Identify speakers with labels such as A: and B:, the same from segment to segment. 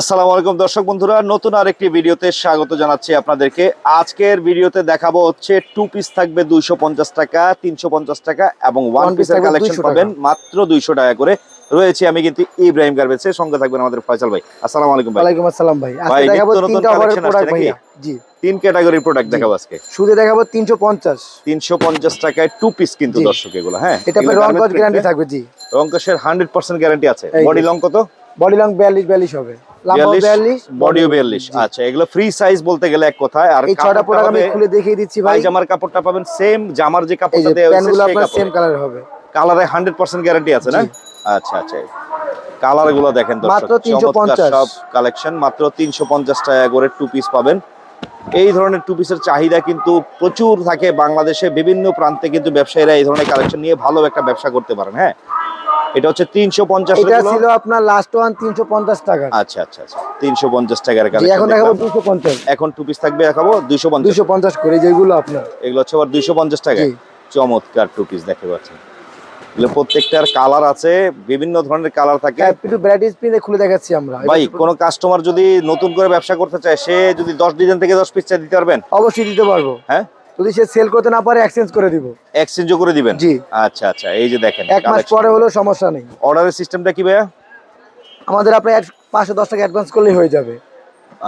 A: আসসালামু আলাইকুম দর্শক বন্ধুরা নতুন আরেকটি ভিডিওতে স্বাগত জানাচ্ছি আপনাদেরকে। আজকের ভিডিওতে দেখাবো হচ্ছে টু পিস থাকবে দুইশো পঞ্চাশ টাকা তিনশো পঞ্চাশ টাকা এবং ওয়ান পিসের কালেকশন পাবেন মাত্র দুইশো টাকা করে। রয়েছে আমি কিন্তু ইব্রাহিম গার্মেন্টসের সঙ্গে থাকবেন আমাদের ফয়সাল ভাই। আসসালামু আলাইকুম ভাই।
B: ওয়ালাইকুম আসসালাম ভাই।
A: ভাই,
B: আজকে দেখাবো
A: নিত্য নতুন
B: ওভারের
A: আসছে নাকি?
B: জি।
A: তিন ক্যাটাগরির প্রোডাক্ট দেখাবো আজকে।
B: শুধু দেখাবো তিনশো পঞ্চাশ।
A: তিনশো পঞ্চাশ টাকায় টু পিস কিন্তু দর্শক এগুলো হ্যাঁ।
B: এটা আপনার রং কস গ্যারান্টি থাকবে জি।
A: রঙ্কসের হান্ড্রেড পার্সেন্ট গ্যারান্টি আছে। বডি লং কত?
B: বডি লং বিয়াল্লিশ বিয়াল্লিশ হবে। লাম্বা বিয়াল্লিশ
A: বডিও। আচ্ছা এগুলো ফ্রি সাইজ বলতে গেলে এক কথায়। আর
B: এই ছয়টা প্রোডাক্ট আমি খুলে দেখিয়ে দিচ্ছি ভাই।
A: পায়জামার কাপড়টা পাবেন সেম জামার যে কাপড়টা দেওয়া
B: সেম কালার হবে।
A: কালারে হান্ড্রেড পার্সেন্ট গ্যারান্টি আছে না? আচ্ছা আচ্ছা। কালারগুলো দেখেন দর্শক,
B: মাত্র 350
A: চমৎকার সব কালেকশন মাত্র তিনশো পঞ্চাশ টাকা করে টু পিস পাবেন। এই ধরনের টু পিসের চাহিদা কিন্তু প্রচুর থাকে বাংলাদেশে। বিভিন্ন প্রান্তে কিন্তু ব্যবসায়ীরা এই ধরনের কালেকশন নিয়ে ভালো একটা ব্যবসা করতে পারেন হ্যাঁ? এটা হচ্ছে তিনশো পঞ্চাশ
B: এটা ছিল আপনার লাস্ট ওয়ান তিনশো পঞ্চাশ টাকা।
A: আচ্ছা আচ্ছা আচ্ছা। তিনশো পঞ্চাশ টাকার
B: জি, এখন
A: কালেকশন
B: দেখাবো দুশো পঞ্চাশ।
A: এখন টু পিস থাকবে দেখাবো দুইশো পঞ্চাশ।
B: দুশো পঞ্চাশ করে যেগুলো আপনার।
A: এগুলো হচ্ছে আবার দুইশো পঞ্চাশ টাকা। চমৎকার টু পিস দেখতে পাচ্ছেন। এগুলো প্রত্যেকটার কালার আছে বিভিন্ন ধরনের কালার থাকে।
B: একটু ভ্যারাইটিস পিনে খুলে দেখাচ্ছি আমরা।
A: ভাই কোন কাস্টমার যদি নতুন করে ব্যবসা করতে চায় সে যদি দশ ডিজাইন থেকে দশ পিস চাই দিতে পারবেন?
B: অবশ্যই দিতে পারব।
A: হ্যাঁ?
B: যদি সে সেল করতে না পারে এক্সচেঞ্জ করে দিব।
A: এক্সচেঞ্জও করে দিবেন?
B: জি।
A: আচ্ছা আচ্ছা এই যে দেখেন
B: এক মাস পরে হলেও সমস্যা নেই।
A: অর্ডারের সিস্টেমটা কি ভাইয়া?
B: আমাদের আপনার এক পাঁচশো দশ টাকা অ্যাডভান্স করলেই হয়ে যাবে।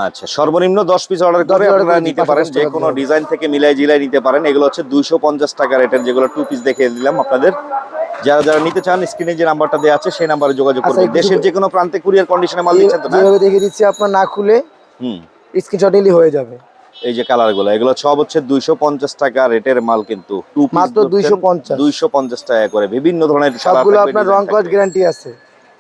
A: আচ্ছা সর্বনিম্ন দশ পিস অর্ডার করে আপনারা নিতে পারেন যে কোনো ডিজাইন থেকে মিলাই জিলাই নিতে পারেন। এগুলো হচ্ছে দুইশো পঞ্চাশ টাকা রেটের যেগুলো টু পিস দেখে দিলাম আপনাদের। যারা যারা নিতে চান স্ক্রিনে যে নাম্বারটা দেওয়া আছে সেই নাম্বারে যোগাযোগ
B: আচ্ছা,
A: করবেন। দেশের যে কোনো প্রান্তে কুরিয়ার কন্ডিশনে মাল দিচ্ছেন তো না
B: যেভাবে দেখিয়ে দিচ্ছি আপনার না খুলে
A: হুম।
B: স্ক্রিনশট নিলে হয়ে যাবে।
A: এই যে কালারগুলো এগুলো সব হচ্ছে দুইশো পঞ্চাশ টাকা রেটের মাল কিন্তু টু
B: মাত্র 250
A: দুইশো পঞ্চাশ। টাকা করে বিভিন্ন ধরনের
B: সবগুলো আপনার রং কস গ্যারান্টি আছে।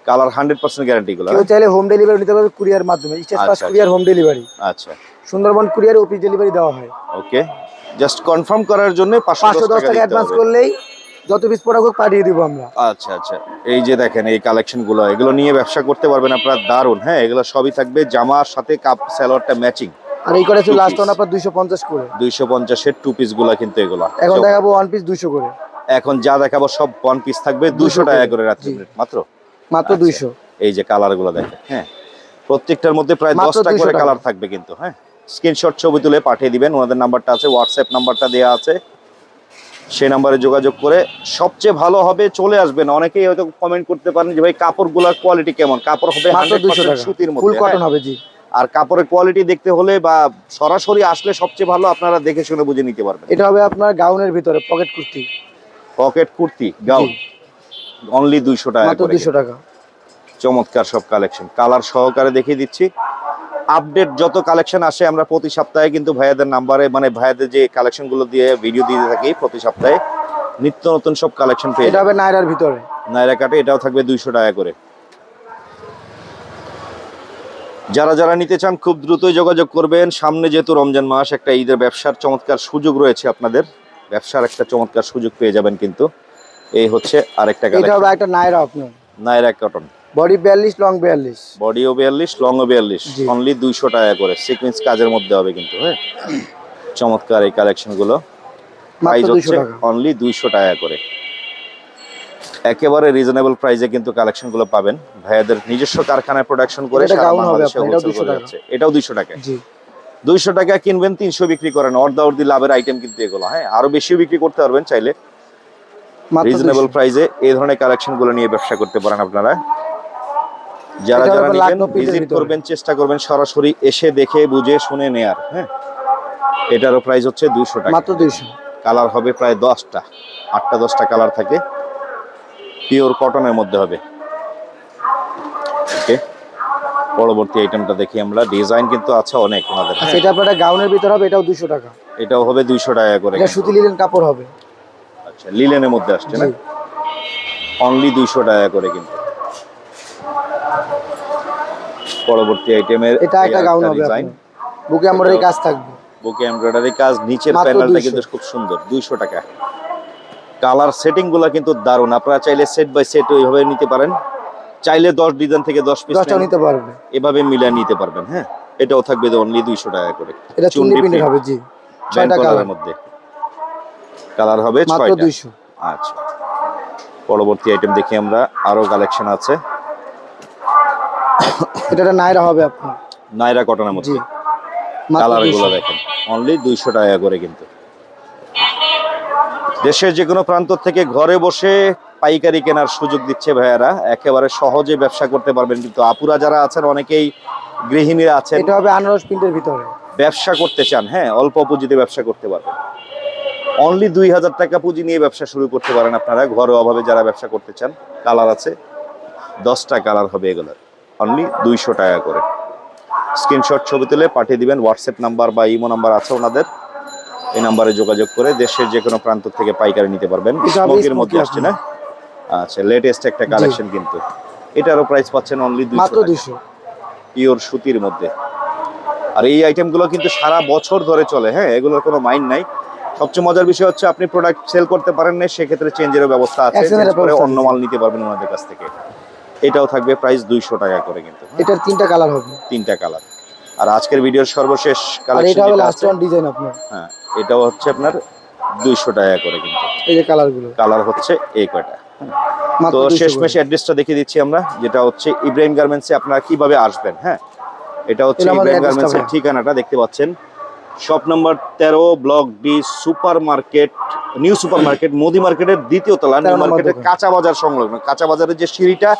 A: কালার হান্ড্রেড পার্সেন্ট গ্যারান্টি গুলো
B: কেউ চাইলে হোম ডেলিভারি নিতে পারবে কুরিয়ার মাধ্যমে Steadfast courier home delivery
A: আচ্ছা।
B: সুন্দরবন কুরিয়ার অফিস ডেলিভারি দেওয়া হয়।
A: ওকে জাস্ট কনফার্ম করার জন্য পাঁচশো দশ
B: টাকা অ্যাডভান্স করলেই যত পিস প্রোডাক্ট হোক পাঠিয়ে দিব আমরা।
A: আচ্ছা আচ্ছা। এই যে দেখেন এই কালেকশনগুলো এগুলো নিয়ে ব্যবসা করতে পারবেন আপনারা দারুণ হ্যাঁ? এগুলো সবই থাকবে জামার সাথে কাপ সালোয়ারটা ম্যাচিং
B: আর এই লাস্ট ওয়ান আপনার দুইশো পঞ্চাশ করে।
A: দুইশো পঞ্চাশের টু পিসগুলা কিন্তু এগুলো।
B: এখন দেখাবো ওয়ান পিস দুইশো করে।
A: এখন যা দেখাবো সব ওয়ান পিস থাকবে
B: 200
A: টাকা
B: করে।
A: রাত্রি মাত্র?
B: মাত্র
A: আচ্ছা।
B: দুইশো।
A: এই যে কালারগুলো দেখেন হ্যাঁ। প্রত্যেকটার মধ্যে প্রায়
B: 200
A: করে কালার থাকবে কিন্তু হ্যাঁ। স্ক্রিনশট ছবি তুলে পাঠিয়ে দিবেন ওনাদের নাম্বারটা আছে হোয়াটসঅ্যাপ নাম্বারটা দেওয়া আছে। সেই নাম্বারে যোগাযোগ করে সবচেয়ে ভালো হবে চলে আসবেন। অনেকেই হয়তো কমেন্ট করতে পারেন যে ভাই কাপড়গুলোর কোয়ালিটি কেমন? কাপড় হবে
B: মাত্র
A: 100%
B: দুইশো টাকা।
A: সুতির
B: ফুল কটন
A: হ্যাঁ?
B: হবে জি।
A: আর কাপড়ের কোয়ালিটি দেখতে হলে বা সরাসরি আসলে সবচেয়ে ভালো আপনারা দেখে শুনে বুঝে নিতে পারবেন।
B: এটা হবে আপনার গাউনের ভিতরে pocket kurti.
A: Pocket kurti gown only দুইশো টাকা
B: দুইশো টাকা।
A: চমৎকার সব কালেকশন কালার সহকারে দেখিয়ে দিচ্ছি। আপডেট যত কালেকশন আসে আমরা প্রতি সপ্তাহে কিন্তু ভাইয়াদের নাম্বারে মানে ভাইয়াদের যে কালেকশনগুলো দিয়ে ভিডিও দিয়ে থাকি প্রতি সপ্তাহে নিত্য নতুন সব কালেকশন পেয়ে
B: এটা হবে নাইরার ভিতরে।
A: নাইরা কাটে এটাও থাকবে দুইশো টাকা করে। যারা যারা নিতে চান খুব দ্রুতই যোগাযোগ করবেন। সামনে যেহেতু রমজান মাস একটা ঈদের ব্যবসার চমৎকার সুযোগ রয়েছে আপনাদের। ব্যবসার একটা চমৎকার সুযোগ পেয়ে যাবেন কিন্তু। এই হচ্ছে আরেকটা
B: এটা হবে একটা নাইরা আপনার
A: নাইরা কটন
B: বডি বিয়াল্লিশ লং বিয়াল্লিশ।
A: বডিও বিয়াল্লিশ লংও বিয়াল্লিশ।
B: জি।
A: অনলি দুইশো টাকা করে। সিকুয়েন্স কাজের মধ্যে হবে কিন্তু হ্যাঁ? চমৎকার এই কালেকশনগুলো। প্রাইস হচ্ছে
B: টাকা।
A: অনলি দুইশো টাকা করে। একেবারে রিজনেবল প্রাইসে কিন্তু কালেকশনগুলো পাবেন। ভাইয়াদের নিজস্ব কারখানায় প্রোডাকশন করে
B: এটাও
A: wholesale
B: 200
A: করে
B: টাকা।
A: যাচ্ছে। এটাও দুইশো টাকা দুইশো টাকা কিনবেন তিনশো বিক্রি করেন। অর্ধা অর্ধি লাভের আইটেম কিন্তু এগুলো হ্যাঁ? আরও বেশিও বিক্রি করতে পারবেন চাইলে। রিজনেবল প্রাইসে এই ধরনের কালেকশনগুলো নিয়ে ব্যবসা করতে পারেন আপনারা। যারা যারা নিবেন ভিজিট করবেন চেষ্টা করবেন সরাসরি এসে দেখে বুঝে শুনে নেয়ার হ্যাঁ? এটারও প্রাইস হচ্ছে দুইশো টাকা।
B: মাত্র দুইশো।
A: কালার হবে প্রায় দশটা আটটা দশটা কালার থাকে। পিওর কটনের মধ্যে হবে। ওকে পরবর্তী আইটেমটা দেখি আমরা। ডিজাইন কিন্তু আছে অনেক ওনাদের।
B: আচ্ছা? এটা আপনার গাউনের ভিতরে হবে এটাও দুশো টাকা।
A: এটাও হবে দুইশো টাকা করে
B: এটা সুতি লিলেন কাপড় হবে।
A: আচ্ছা লিলেনের মধ্যে আসছে না? অনলি দুইশো টাকা করে কিন্তু। পরবর্তী আইটেমের
B: এটা একটা গাউন হবে
A: ডিজাইন
B: বুকে এই কাজ থাকবে।
A: বুকে এমব্রয়ডারি কাজ নিচের প্যানেলটা কিন্তু খুব সুন্দর দুইশো টাকা। কালার সেটিংগুলা কিন্তু দারুণ। আপনারা চাইলে সেট বাই সেট ওইভাবে নিতে পারেন। চাইলে দশ ডিজাইন থেকে দশ পিস
B: নিতে পারবেন
A: এভাবে মিলিয়ে নিতে পারবেন হ্যাঁ? এটাও থাকবে অনলি দুইশো টাকা করে।
B: এটা
A: চুন্ডি
B: প্রিন্টের হবে জি। ছয়টা কালার
A: মধ্যে। কালার হবে
B: মাত্র দুইশো।
A: আচ্ছা। পরবর্তী আইটেম দেখি আমরা। আরও কালেকশন আছে।
B: এটা নাইরা হবে আপনার।
A: নাইরা কটনের মধ্যে।
B: কালারগুলো
A: দেখেন। অনলি দুইশো টাকা করে কিন্তু। দেশের যে কোনো প্রান্ত থেকে ঘরে বসে পাইকারি কেনার সুযোগ দিচ্ছে ভাইয়ারা। একেবারে সহজে ব্যবসা করতে পারবেন কিন্তু আপুরা যারা আছেন অনেকেই গৃহিণীরা আছেন
B: এটা হবে আনারস প্রিন্টের ভিতরে।
A: ব্যবসা করতে চান হ্যাঁ অল্প পুঁজিতে ব্যবসা করতে পারবেন। অনলি দুই হাজার টাকা পুঁজি নিয়ে ব্যবসা শুরু করতে পারেন আপনারা ঘরোয়াভাবে যারা ব্যবসা করতে চান কালার আছে দশটা কালার হবে এগুলোর অনলি দুইশো টাকা করে। স্ক্রিনশট ছবি তুলে পাঠিয়ে দিবেন হোয়াটসঅ্যাপ নাম্বার বা ইমো নাম্বার আছে ওনাদের। এই নাম্বারে যোগাযোগ করে দেশের যে কোনো প্রান্ত থেকে পাইকারি নিতে পারবেন। স্মোকের মধ্যে আসছে না? আচ্ছা লেটেস্ট একটা কালেকশন কিন্তু। এটারও প্রাইস পাচ্ছেন অনলি
B: মাত্র
A: দুইশো। পিওর সুতির মধ্যে। আর এই আইটেমগুলো কিন্তু সারা বছর ধরে চলে হ্যাঁ? এগুলোর কোনো মাইন্ড নাই। সবচেয়ে মজার বিষয় হচ্ছে আপনি প্রোডাক্ট সেল করতে পারেন না সেক্ষেত্রে চেঞ্জেরও ব্যবস্থা আছে।
B: ব্যবস্থা
A: অন্য মাল নিতে পারবেন ওনাদের কাছ থেকে। এটাও থাকবে প্রাইস দুইশো টাকা করে কিন্তু।
B: এটার তিনটা কালার হবে।
A: তিনটা কালার আর আজকের ভিডিওর সর্বশেষ
B: আর এটা
A: কালেকশন
B: লাস্ট ওয়ান ডিজাইন আপনার।
A: হ্যাঁ। এটাও হচ্ছে আপনার দুইশো টাকা করে কিন্তু।
B: এই যে কালার
A: হচ্ছে এই কয়টা। তো
B: 200
A: শেষ
B: করে।
A: মেশে অ্যাড্রেসটা দেখিয়ে দিচ্ছি আমরা যেটা হচ্ছে ইব্রাহিম গার্মেন্টসে আপনারা কীভাবে আসবেন হ্যাঁ? এটা হচ্ছে ইব্রাহিম গার্মেন্টসের ঠিকানাটা দেখতে পাচ্ছেন। শপ নাম্বার তেরো block D super market new super market Modi মার্কেটের দ্বিতীয় তলা নিউ মার্কেটের কাঁচা বাজার সংলগ্ন। কাঁচা বাজারের যে সিঁড়িটা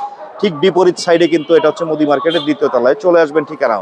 A: ঠিক বিপরীত সাইডে কিন্তু এটা হচ্ছে মোদি মার্কেটের দ্বিতীয় তলায়। চলে আসবেন ঠিকানা।